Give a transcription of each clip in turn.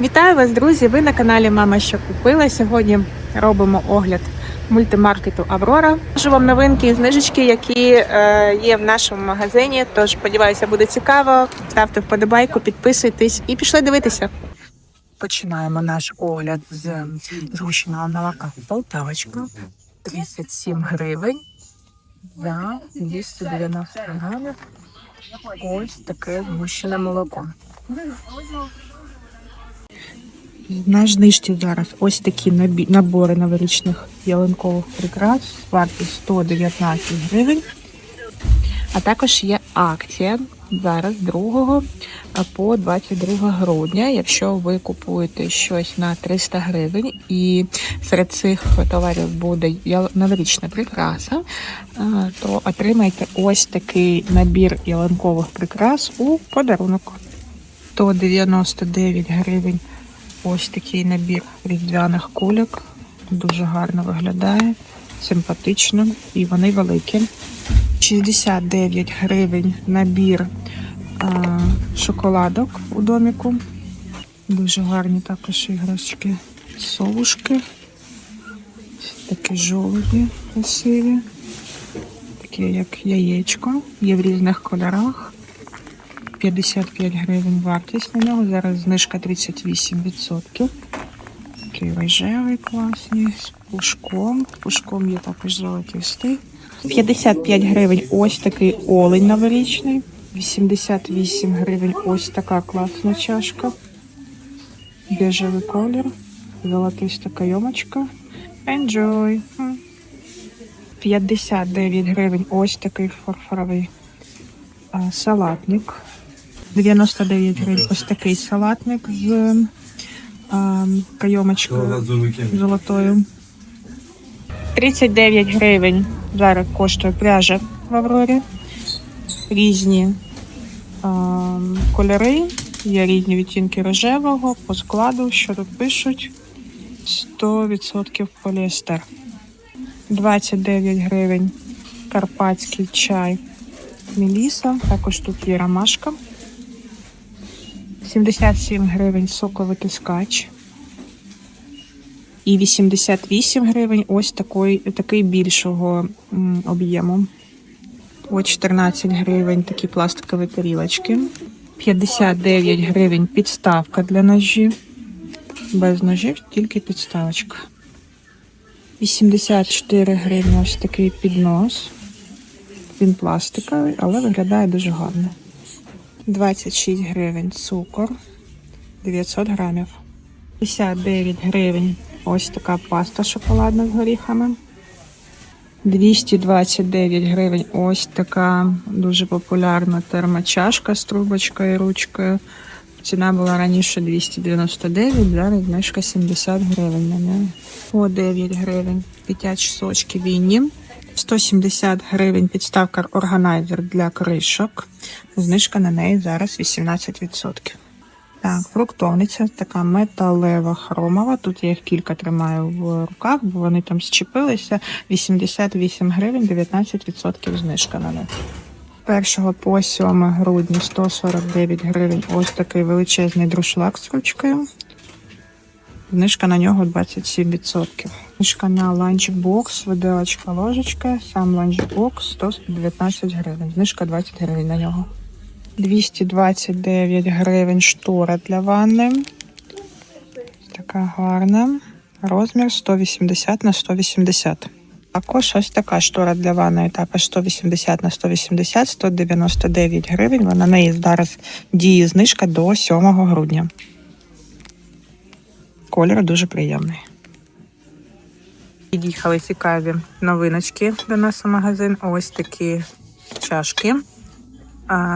Вітаю вас, друзі! Ви на каналі Мама що купила. Сьогодні робимо огляд мультимаркету Аврора. Кажу вам новинки і знижечки, які е, є в нашому магазині. Тож сподіваюся, буде цікаво. Ставте вподобайку, підписуйтесь і пішли дивитися. Починаємо наш огляд з згущеного молока Полтавочка. 37 гривень за 290 грамів. Ось таке згущене молоко. На знижці зараз ось такі набори новорічних ялинкових прикрас, вартість 119 гривень. А також є акція зараз 2 по 22 грудня. Якщо ви купуєте щось на 300 гривень, і серед цих товарів буде новорічна прикраса, то отримайте ось такий набір ялинкових прикрас у подарунок. 199 гривень. Ось такий набір різдвяних кульок. Дуже гарно виглядає, симпатично і вони великі. 69 гривень набір а, шоколадок у доміку. Дуже гарні також іграшки. Совушки. Такі жовті красиві. Такі як яєчко. Є в різних кольорах. 55 гривень вартість на нього. Зараз знижка 38%. Такий рожевий класний з пушком. Пушком є також золотистий. 55 гривень ось такий олень новорічний. 88 гривень ось така класна чашка. Бежевий колір. Золотиста кайомочка. Enjoy. 59 гривень ось такий фарфоровий салатник. 99 гривень ось такий салатник з а, кайомочкою золотою. 39 гривень зараз коштує пряжа в Аврорі. Різні а, кольори, є різні відтінки рожевого, по складу, що тут пишуть. 100% поліестер. 29 гривень карпатський чай Меліса. Також тут є ромашка. 77 гривень соковитискач. І 88 гривень ось такий, такий більшого об'єму. Ось 14 гривень такі пластикові тарілочки. 59 гривень підставка для ножів. Без ножів, тільки підставочка. 84 гривні ось такий піднос. Він пластиковий, але виглядає дуже гарно. 26 гривень цукор, 900 грамів. 59 гривень ось така паста шоколадна з горіхами. 229 гривень ось така дуже популярна термочашка з трубочкою і ручкою. Ціна була раніше 299, зараз знижка 70 гривень на неї. По 9 гривень дитячі сочки вінні. 170 гривень підставка органайзер для кришок. Знижка на неї зараз 18%. Так, фруктовниця така металева хромова. Тут я їх кілька тримаю в руках, бо вони там зчепилися. 88 гривень, 19% знижка на них. 1 по 7 грудня 149 гривень. Ось такий величезний друшлак з ручкою. Знижка на нього 27%. Знижка на ланчбокс, виделочка, ложечка. Сам ланчбокс 119 гривень. Знижка 20 гривень на нього. 229 гривень штора для ванни. Така гарна. Розмір 180 на 180. Також ось така штора для ванної, також 180 на 180, 199 гривень. Вона на неї зараз діє знижка до 7 грудня. Колір дуже приємний. Під'їхали цікаві новиночки до нас у магазин. Ось такі чашки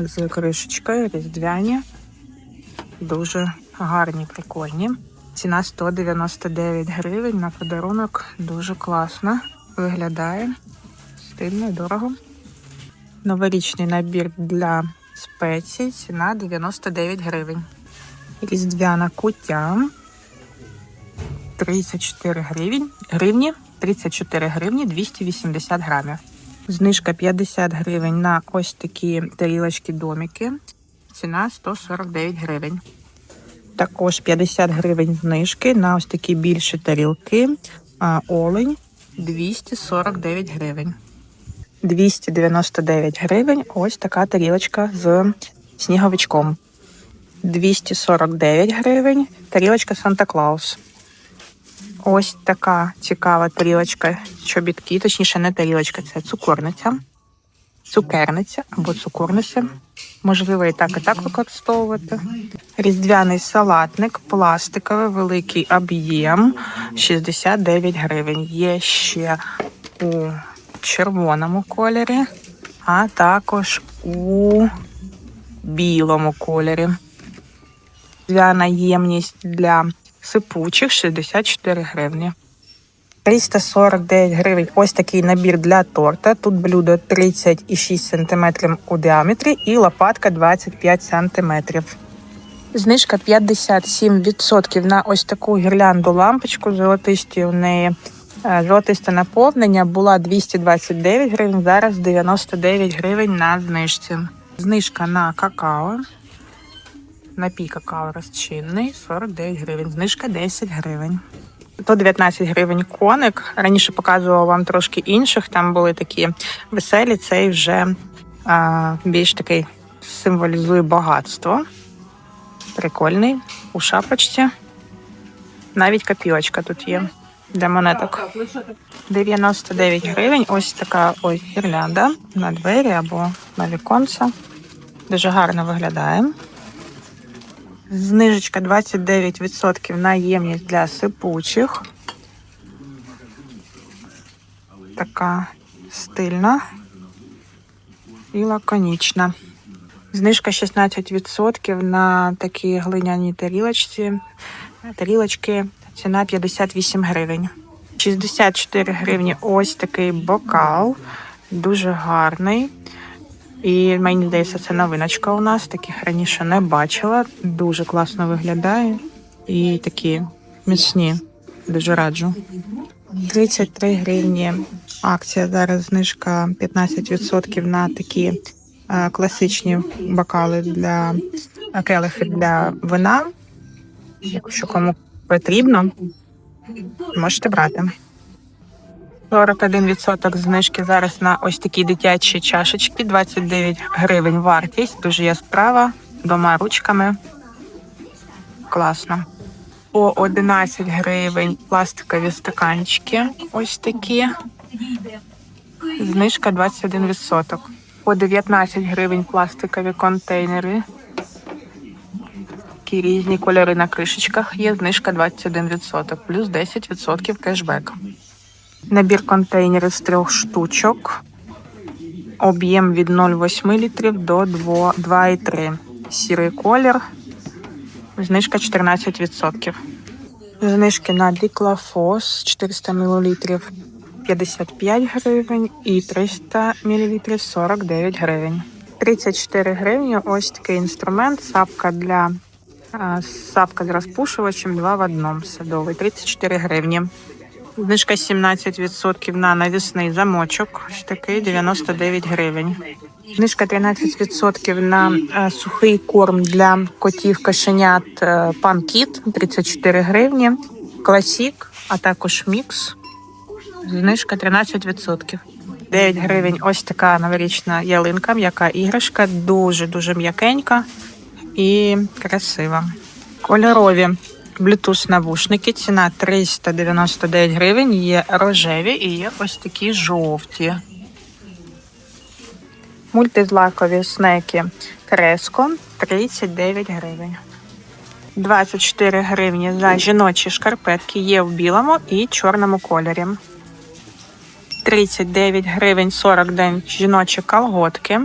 з кришечкою, різдвяні. Дуже гарні, прикольні. Ціна 199 гривень на подарунок. Дуже класно. Виглядає стильно і дорого. Новорічний набір для спецій. Ціна 99 гривень. Різдвяна куття 34 гривень, гривні, 34 гривні 280 грамів. Знижка 50 гривень на ось такі тарілочки домики. Ціна 149 гривень. Також 50 гривень знижки на ось такі більші тарілки. Олень 249 гривень. 299 гривень. Ось така тарілочка з сніговичком. 249 гривень. Тарілочка Санта Клаус. Ось така цікава тарілочка чобітки, точніше, не тарілочка, це цукорниця. Цукерниця або цукорниця. Можливо, і так, і так використовувати. Різдвяний салатник, пластиковий, великий об'єм 69 гривень. Є ще у червоному кольорі, а також у білому кольорі. Різдвяна ємність для сипучих 64 гривні. 349 гривень. Ось такий набір для торта. Тут блюдо 36 см у діаметрі і лопатка 25 см. Знижка 57% на ось таку гірлянду лампочку. Золотисті у неї е, золотисте наповнення була 229 гривень, зараз 99 гривень на знижці. Знижка на какао. Напій какао розчинний 49 гривень. Знижка 10 гривень. 119 гривень коник. Раніше показувала вам трошки інших. Там були такі веселі. Цей вже а, більш такий символізує багатство. Прикольний у шапочці. Навіть копійочка тут є для монеток. 99 гривень. Ось така ось гірлянда на двері або на віконце. Дуже гарно виглядає. Знижечка 29% на ємність для сипучих. Така стильна і лаконічна. Знижка 16% на такі глиняні тарілочці. Тарілочки. Ціна 58 гривень. 64 гривні ось такий бокал. Дуже гарний. І мені здається, це новиночка у нас. Таких раніше не бачила. Дуже класно виглядає. І такі міцні. Дуже раджу. 33 гривні. Акція зараз знижка 15% на такі е, класичні бокали для е, келихи для вина. Якщо кому потрібно, можете брати. 41% знижки зараз на ось такі дитячі чашечки, 29 гривень вартість, дуже яскрава, двома ручками. Класно. По 11 гривень пластикові стаканчики. Ось такі. Знижка 21%. По 19 гривень пластикові контейнери. Такі різні кольори на кришечках. Є знижка 21%, плюс 10% кешбек. Набір контейнерів з трьох штучок. Об'єм від 0,8 літрів до 2 2,3. Сірий колір. Знижка 14%. Знижки на Діклафос 400 мл 55 гривень і 300 мл 49 гривень. 34 гривні. Ось такий інструмент. Сапка для сапка з розпушувачем 2 в одному. Садовий 34 гривні. Знижка 17% на навісний замочок. Ось такий 99 гривень. Знижка 13% на е, сухий корм для котів кошенят е, панкіт 34 гривні. Класік, а також мікс. Знижка 13%. 9 гривень. Ось така новорічна ялинка, м'яка іграшка, дуже дуже м'якенька і красива. Кольорові Bluetooth навушники. Ціна 399 гривень. Є рожеві і є ось такі жовті. Мультизлакові снеки Креско 39 гривень. 24 гривні за жіночі шкарпетки є в білому і чорному кольорі. 39 гривень 40 день жіночі колготки.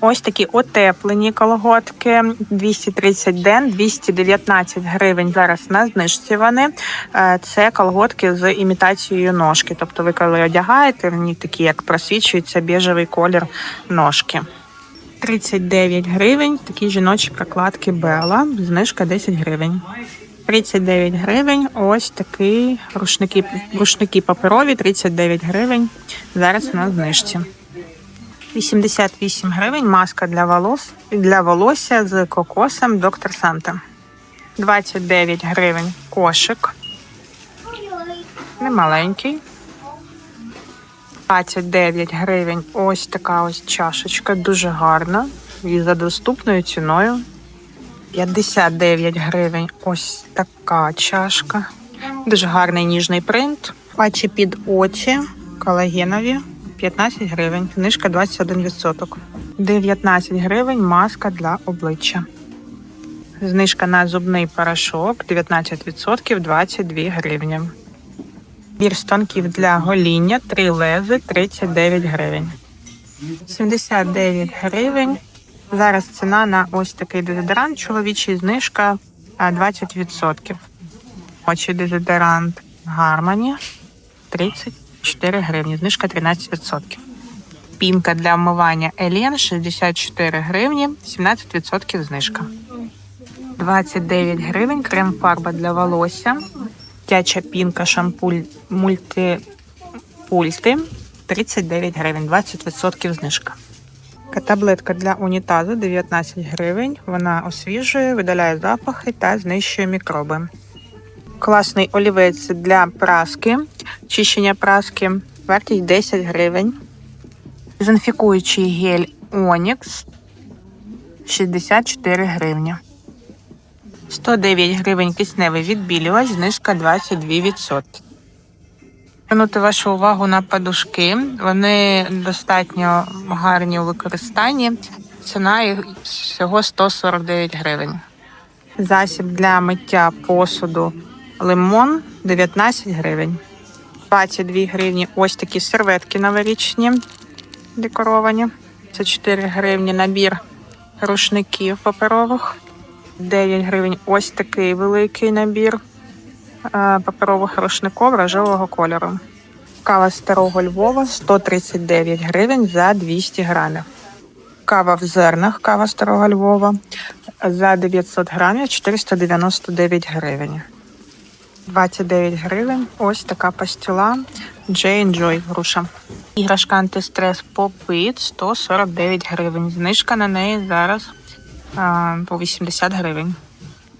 Ось такі утеплені колготки 230 ден, 219 гривень. Зараз на знижці вони. Е, Це колготки з імітацією ножки. Тобто, ви коли одягаєте, вони такі, як просвічується біжевий колір ножки. 39 гривень. Такі жіночі прокладки Бела. Знижка 10 гривень. 39 гривень. Ось такі рушники, рушники паперові, 39 гривень. Зараз на знижці. 88 гривень маска для волос для волосся з кокосом Доктор Санта. 29 гривень кошик. Немаленький. 29 гривень ось така ось чашечка, дуже гарна. І за доступною ціною. 59 гривень ось така чашка. Дуже гарний ніжний принт. Патчі під очі колагенові 15 гривень, книжка 21%. 19 гривень маска для обличчя. Знижка на зубний порошок 19% 22 гривні. Бір штанків для гоління 3 лези 39 гривень. 79 гривень. Зараз ціна на ось такий дезодорант. Чоловічий знижка е, 20%. Очі дезодорант Гармані 30%. 54 гривні, знижка 13%. Пінка для вмивання Елен 64 гривні, 17% знижка. 29 гривень, крем фарба для волосся. Тяча пінка шампуль мультипульти 39 гривень, 20% знижка. Таблетка для унітазу 19 гривень. Вона освіжує, видаляє запахи та знищує мікроби. Класний олівець для праски, чищення праски, вартість 10 гривень. Дезінфікуючий гель Onyx 64 гривні. 109 гривень кисневий відбілювач, знижка 22%. Звернути вашу увагу на подушки. Вони достатньо гарні у використанні. Ціна їх всього 149 гривень. Засіб для миття посуду лимон 19 гривень. 22 гривні ось такі серветки новорічні декоровані. Це 4 гривні набір рушників паперових. 9 гривень ось такий великий набір е, паперових рушників рожевого кольору. Кава старого Львова 139 гривень за 200 грамів. Кава в зернах, кава старого Львова за 900 грамів 499 гривень. 29 гривень. Ось така пастила J Joy груша. Іграшка антистрес Попит 149 гривень. Знижка на неї зараз а, по 80 гривень.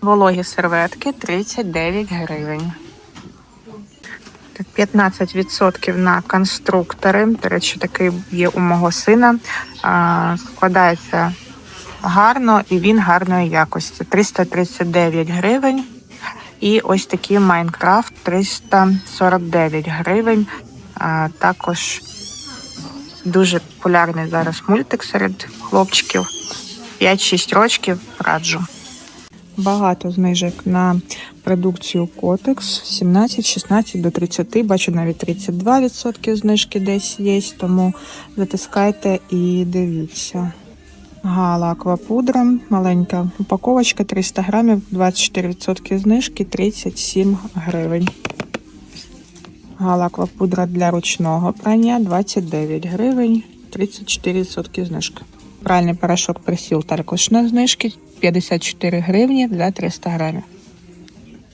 Вологі серветки 39 гривень. 15% на конструктори. До речі, такий є у мого сина. А, складається гарно і він гарної якості. 339 гривень. І ось такий Майнкрафт 349 гривень. А, також дуже популярний зараз мультик серед хлопчиків. 5-6 років раджу. Багато знижок на продукцію Котекс 17, 16 до 30, бачу навіть 32% знижки десь є, тому затискайте і дивіться. Гала аквапудра, маленька упаковочка 300 грамів, 24% знижки, 37 гривень. Гала аквапудра для ручного прання 29 гривень, 34% знижки. Пральний порошок присіл також на знижки 54 гривні за 300 грамів.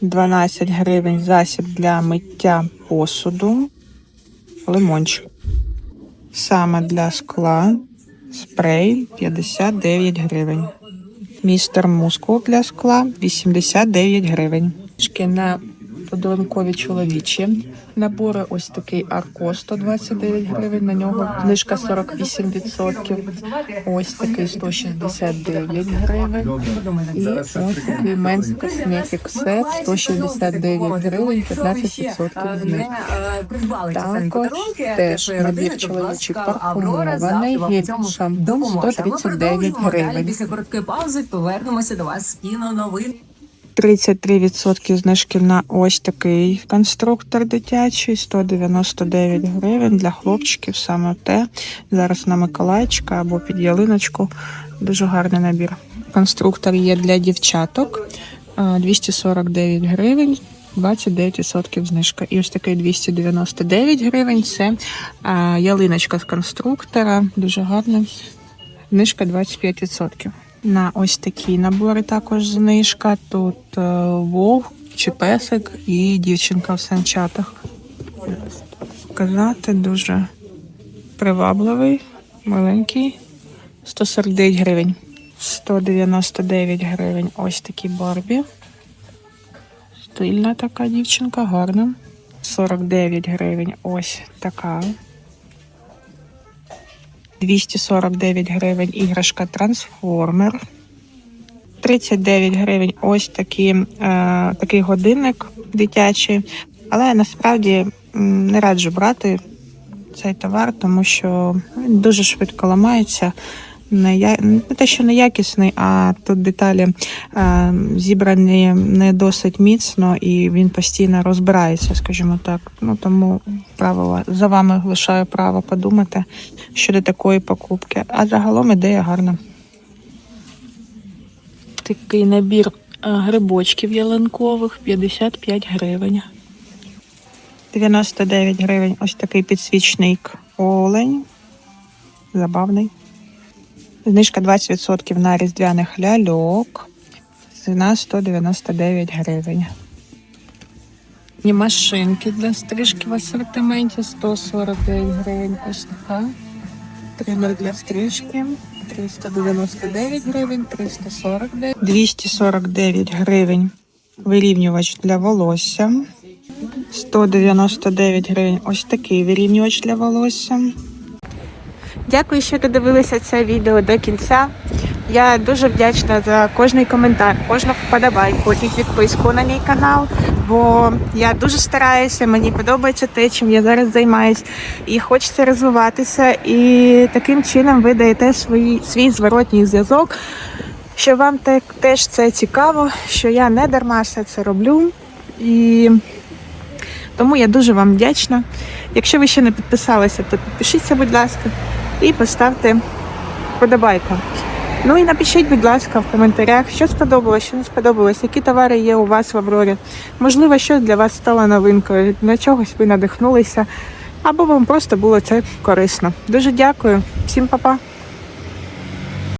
12 гривень засіб для миття посуду. Лимончик. Саме для скла. Спрей 59 гривень. Містер мускул для скла 89 гривень. Шки на подарункові чоловічі. Набори ось такий Арко 129 гривень. На нього знижка 48%. Ось такий 169 гривень. І ось такий Men's Cosmetic Set 169 гривень, 15% знижки. Також теж набір чоловічий парфумований шампунь 139 гривень. Після короткої паузи повернемося до вас з кіно новин. 33% знижки на ось такий конструктор дитячий, 199 гривень для хлопчиків, саме те. Зараз на Миколайчика або під ялиночку. Дуже гарний набір. Конструктор є для дівчаток, 249 гривень. 29% знижка. І ось такий 299 гривень. Це ялиночка з конструктора. Дуже гарна. Знижка 25%. На ось такі набори також знижка. Тут е, вовк чи песик і дівчинка в санчатах. Сказати дуже привабливий Маленький. 149 гривень. 199 гривень. Ось такі Барбі. Стильна така дівчинка, гарна. 49 гривень. Ось така. 249 гривень іграшка Трансформер. 39 гривень ось такі, е, такий годинник дитячий. Але насправді не раджу брати цей товар, тому що він дуже швидко ламається. Не, я... не те, що неякісний, а тут деталі е, зібрані не досить міцно і він постійно розбирається, скажімо так. Ну тому право за вами лишаю право подумати щодо такої покупки. А загалом ідея гарна. Такий набір е, грибочків ялинкових 55 гривень. 99 гривень. Ось такий підсвічник олень. Забавний. Знижка 20% на різдвяних ляльок. Ціна 199 гривень. І машинки для стрижки в асортименті 149 гривень. Ось така. Тример для стрижки 399 гривень, 349. 249 гривень. Вирівнювач для волосся. 199 гривень. Ось такий вирівнювач для волосся. Дякую, що додивилися це відео до кінця. Я дуже вдячна за кожний коментар, кожну вподобайку і підписку на мій канал, бо я дуже стараюся, мені подобається те, чим я зараз займаюсь, і хочеться розвиватися. І таким чином ви даєте свій, свій зворотній зв'язок, що вам те- теж це цікаво, що я не дарма все це роблю. І тому я дуже вам вдячна. Якщо ви ще не підписалися, то підпишіться, будь ласка, і поставте подобайку. Ну і напишіть, будь ласка, в коментарях, що сподобалось, що не сподобалось, які товари є у вас в Аврорі. Можливо, що для вас стало новинкою, на чогось ви надихнулися, або вам просто було це корисно. Дуже дякую, всім па-па!